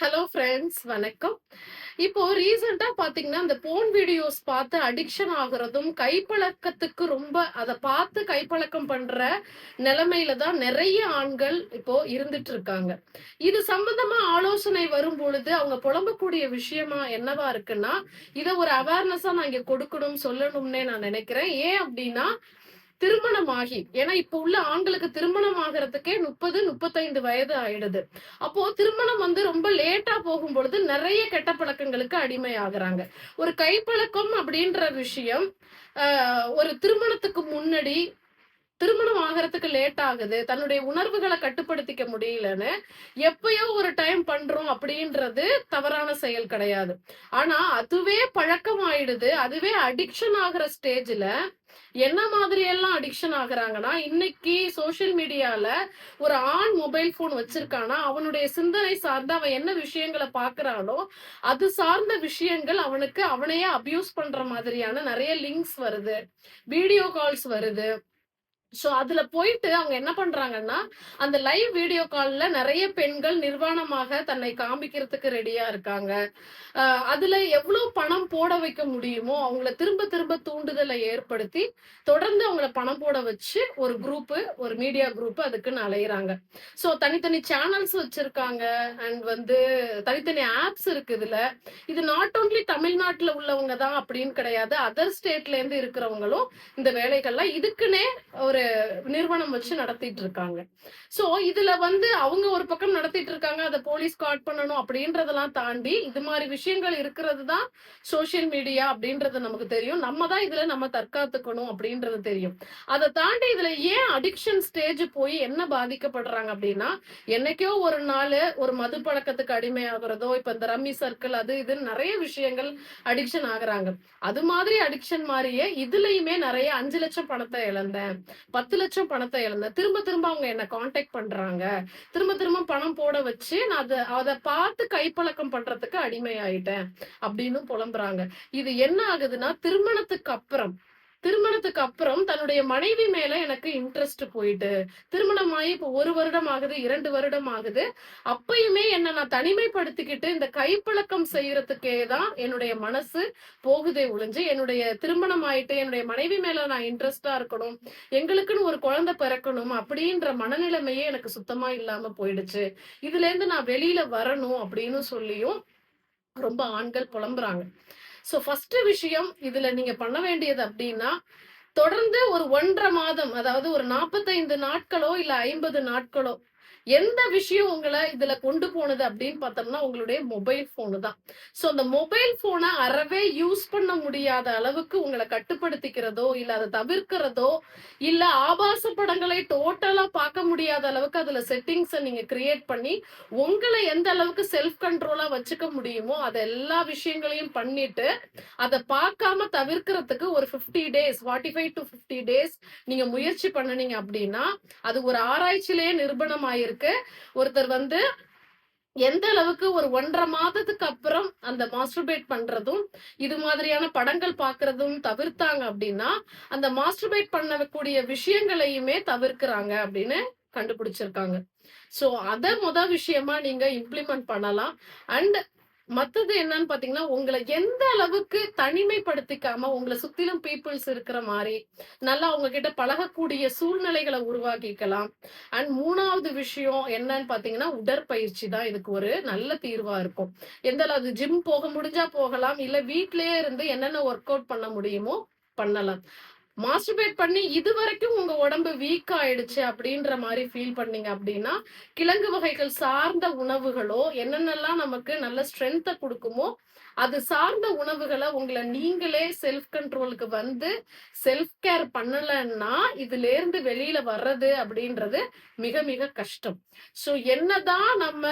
Hello friends வணக்கம். இப்போ ரீசெண்டாக பாத்தீங்கன்னா இந்த போன் வீடியோஸ் பார்த்து அடிக்ஷன் ஆகுறதும் கைப்பழக்கத்துக்கு ரொம்ப அதை பார்த்து கைப்பழக்கம் பண்ற நிலைமையில தான் நிறைய ஆண்கள் இப்போ இருந்துட்டு இருக்காங்க. இது சம்பந்தமா ஆலோசனை வரும் பொழுது அவங்க புலம்பக்கூடிய விஷயமா என்னவா இருக்குன்னா இதை ஒரு அவேர்னஸா நான் இங்க கொடுக்கணும் சொல்லணும்னே நான் நினைக்கிறேன். ஏன் அப்படின்னா திருமணமாகி ஏன்னா இப்ப உள்ள ஆண்களுக்கு திருமணம் ஆகிறதுக்கே முப்பது முப்பத்தைந்து வயது ஆயிடுது. அப்போ திருமணம் வந்து ரொம்ப லேட்டா போகும் பொழுது நிறைய கெட்ட பழக்கங்களுக்கு அடிமை ஆகுறாங்க ஒரு கைப்பழக்கம் அப்படின்ற விஷயம் ஆஹ், ஒரு திருமணத்துக்கு முன்னாடி திருமணம் ஆகிறதுக்கு லேட் ஆகுது. தன்னுடைய உணர்வுகளை கட்டுப்படுத்திக்க முடியலன்னு எப்பயோ ஒரு டைம் பண்றோம் அப்படின்றது தவறான செயல் கிடையாது. ஆனா அதுவே பழக்கம் ஆயிடுது. அதுவே அடிக்ஷன் ஆகிற ஸ்டேஜ்ல என்ன மாதிரி எல்லாம் அடிக்ஷன் ஆகுறாங்கன்னா இன்னைக்கு சோஷியல் மீடியால ஒரு ஆண் மொபைல் போன் வச்சிருக்கானா அவனுடைய சிந்தனை சார்ந்து அவன் என்ன விஷயங்களை பாக்குறானோ அது சார்ந்த விஷயங்கள் அவனுக்கு அவனையே அபியூஸ் பண்ற மாதிரியான நிறைய லிங்க்ஸ் வருது. வீடியோ கால்ஸ் வருது. சோ அதுல போயிட்டு அவங்க என்ன பண்றாங்கன்னா அந்த லைவ் வீடியோ கால்ல நிறைய பெண்கள் நிர்வாணமாக தன்னை காமிக்கிறதுக்கு ரெடியா இருக்காங்க. ஆஹ் அதுல எவ்வளவு பணம் போட வைக்க முடியுமோ அவங்கள திரும்ப திரும்ப தூண்டுதலை ஏற்படுத்தி தொடர்ந்து அவங்கள பணம் போட வச்சு ஒரு குரூப்பு ஒரு மீடியா குரூப் அதுக்குன்னு அலையிறாங்க. சோ தனித்தனி சேனல்ஸ் வச்சிருக்காங்க. அண்ட் வந்து தனித்தனி ஆப்ஸ் இருக்கு இதுல. இது நாட் ஓன்லி தமிழ்நாட்டுல உள்ளவங்க தான் அப்படின்னு கிடையாது அதர் ஸ்டேட்ல இருந்து இருக்கிறவங்களும் இந்த வேலைகள்லாம் இதுக்குன்னே ஒரு நிறுவனம் வச்சு நடத்திட்டு இருக்காங்க சோ இதுல வந்து அவங்க ஒரு பக்கம் நடத்திட்டு இருக்காங்க அதை போலீஸ் காட் பண்ணணும் அப்படின்றதெல்லாம் தாண்டி இது மாதிரி விஷயங்கள் இருக்கிறது தான் சோசியல் மீடியா அப்படின்றது நமக்கு தெரியும். நம்ம தான் இதுல நம்ம தற்காத்துக்கணும் அப்படின்றது தெரியும். அதை தாண்டி இதுல ஏன் அடிக்ஷன் ஸ்டேஜ் போய் என்ன பாதிக்கப்படுறாங்க அப்படின்னா என்னைக்கோ ஒரு நாள் ஒரு மது பழக்கத்துக்கு அடிமையாகிறதோ இப்ப இந்த ரம்மி சர்க்கிள் அது இதுன்னு நிறைய விஷயங்கள் அடிக்ஷன் ஆகுறாங்க. அது மாதிரி அடிக்ஷன் மாதிரியே இதுலயுமே நிறைய அஞ்சு லட்சம் பணத்தை இழந்தேன். பத்து லட்சம் பணத்தை இழந்தேன் திரும்ப திரும்ப அவங்க என்ன காண்டாக்ட் பண்றாங்க. திரும்ப திரும்ப பணம் போட வச்சு நான் அதை அதை பார்த்து கைப்பழக்கம் பண்றதுக்கு அடிமை ஆயிட்டேன் அப்படின்னு புலம்புறாங்க. இது என்ன ஆகுதுன்னா திருமணத்துக்கு அப்புறம் திருமணத்துக்கு அப்புறம் தன்னுடைய மனைவி மேல எனக்கு இன்ட்ரெஸ்ட் போயிட்டு திருமணம் ஆகி இப்போ ஒரு வருடம் ஆகுது இரண்டு வருடம் ஆகுது அப்பயுமே என்ன நான் தனிமைப்படுத்திக்கிட்டு இந்த கைப்பழக்கம் செய்யறதுக்கே தான் என்னுடைய மனசு போகுதே ஒழிஞ்சு என்னுடைய திருமணம் ஆயிட்டு என்னுடைய மனைவி மேல நான் இன்ட்ரெஸ்டா இருக்கணும் எங்களுக்குன்னு ஒரு குழந்தை பிறக்கணும் அப்படின்ற மனநிலைமையே எனக்கு சுத்தமா இல்லாம போயிடுச்சு. இதுல இருந்து நான் வெளியில வரணும் அப்படின்னு சொல்லியும் ரொம்ப ஆண்கள் புலம்புறாங்க. சோ ஃபர்ஸ்ட் விஷயம் இதுல நீங்க பண்ண வேண்டியது அப்படின்னா தொடர்ந்து ஒரு ஒன்றரை மாதம் அதாவது ஒரு நாற்பத்தைந்து நாட்களோ இல்ல ஐம்பது நாட்களோ எந்த விஷயம் உங்களை இதுல கொண்டு போனது அப்படின்னு பார்த்தோம்னா உங்களுடைய மொபைல் போனு தான். ஸோ அந்த மொபைல் போனை அறவே யூஸ் பண்ண முடியாத அளவுக்கு உங்களை கட்டுப்படுத்திக்கிறதோ இல்லை அதை தவிர்க்கிறதோ இல்லை ஆபாச படங்களை டோட்டலா பார்க்க முடியாத அளவுக்கு அதுல செட்டிங்ஸை நீங்க கிரியேட் பண்ணி உங்களை எந்த அளவுக்கு செல்ஃப் கண்ட்ரோலா வச்சுக்க முடியுமோ அதை எல்லா விஷயங்களையும் பண்ணிட்டு அதை பார்க்காம தவிர்க்கிறதுக்கு ஒரு 50 days forty five to fifty days நீங்க முயற்சி பண்ணுனீங்க அப்படின்னா அது ஒரு ஆராய்ச்சியிலேயே நிரூபணம் ஆயிருக்கு ஒருத்தர் வந்து எந்த அளவுக்கு ஒரு ஒன்றரை மாதத்துக்கு அப்புறம் அந்த மாஸ்டர்பேட் பண்றதும் இது மாதிரியான படங்கள் பாக்குறதும் தவிர்த்தாங்க அப்படின்னா அந்த மாஸ்டர்பேட் பண்ணக்கூடிய விஷயங்களையுமே தவிர்க்கிறாங்க அப்படின்னு கண்டுபிடிச்சிருக்காங்க. சோ அத முத விஷயமா நீங்க இம்ப்ளிமெண்ட் பண்ணலாம். அண்ட் மத்தது என்னன்னு பாத்தீங்கன்னா உங்களை எந்த அளவுக்கு தனிமைப்படுத்திக்காம உங்களை சுத்திலும் பீப்புள்ஸ் இருக்கிற மாதிரி நல்லா உங்ககிட்ட பழகக்கூடிய சூழ்நிலைகளை உருவாக்கிக்கலாம். அண்ட் மூணாவது விஷயம் என்னன்னு பாத்தீங்கன்னா உடற்பயிற்சி தான் இதுக்கு ஒரு நல்ல தீர்வா இருக்கும். எந்த அளவு ஜிம் போக முடிஞ்சா போகலாம் இல்ல வீட்லயே இருந்து என்னென்ன ஒர்க் அவுட் பண்ண முடியுமோ பண்ணலாம். மாஸ்டர்பேட் பண்ணி இது வரைக்கும் உங்க உடம்பு வீக் ஆயிடுச்சு அப்படின்ற மாதிரி ஃபீல் பண்ணீங்க அப்படின்னா கிழங்கு வகைகள் சார்ந்த உணவுகளோ என்னென்னலாம் நமக்கு நல்ல ஸ்ட்ரென்த்தை கொடுக்குமோ அது சார்ந்த உணவுகளை உங்களை நீங்களே செல்ஃப் கண்ட்ரோலுக்கு வந்து செல்ஃப் கேர் பண்ணலன்னா இதுல இருந்து வெளியில வர்றது அப்படின்றது மிக மிக கஷ்டம். ஸோ என்னதான் நம்ம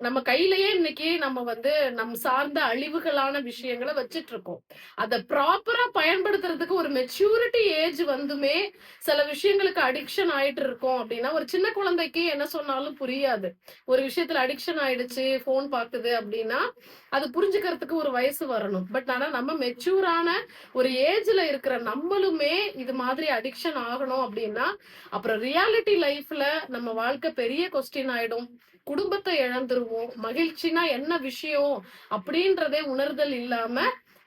நம்ம கையிலயே இன்னைக்கு நம்ம வந்து நம் சார்ந்த அழிவுகளான விஷயங்களை வச்சிட்டு இருக்கோம் அதை ப்ராப்பரா பயன்படுத்துறதுக்கு ஒரு மெச்சூரிட்டி ஏஜ் வந்துமே சில விஷயங்களுக்கு அடிக்ஷன் ஆயிட்டு இருக்கோம் அப்படின்னா ஒரு சின்ன குழந்தைக்கு என்ன சொன்னாலும் புரியாது. ஒரு விஷயத்துல அடிக்ஷன் ஆயிடுச்சு போன் பாக்குது அப்படின்னா அது புரிஞ்சுக்கிறதுக்கு ஒரு வயசு வரணும். பட் ஆனா நம்ம மெச்சூரான ஒரு ஏஜ்ல இருக்கிற நம்மளுமே இது மாதிரி அடிக்ஷன் ஆகணும் அப்படின்னா அப்புறம் ரியாலிட்டி லைஃப்ல நம்ம வாழ்க்கை பெரிய கொஸ்டின் ஆயிடும். குடும்பத்தை இழந்துருவோம். மகிழ்ச்சினா என்ன விஷயம் அப்படின்றதே உணர்தல் இல்லாம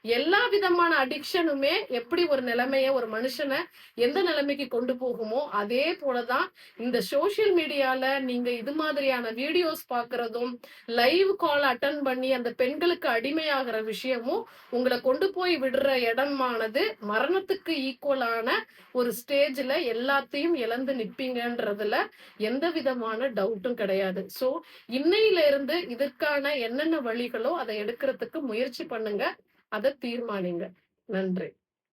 எல்லா விதமான அடிக்ஷனுமே எப்படி ஒரு நிலைமைய ஒரு மனுஷனை எந்த நிலைமைக்கு கொண்டு போகுமோ அதே போலதான் இந்த சோசியல் மீடியால நீங்க இது மாதிரியான வீடியோஸ் பாக்குறதும் லைவ் கால் அட்டன் பண்ணி அந்த பெண்களுக்கு அடிமையாகிற விஷயமும் உங்களை கொண்டு போய் விடுற இடமானது மரணத்துக்கு ஈக்குவலான ஒரு ஸ்டேஜ்ல எல்லாத்தையும் இழந்து நிப்பீங்கன்றதுல எந்த விதமான டவுட்டும் கிடையாது. சோ இன்னையில இருந்து இதற்கான என்னென்ன வழிகளோ அதை எடுக்கிறதுக்கு முயற்சி பண்ணுங்க. அதை தீர்மானிங்க. நன்றி.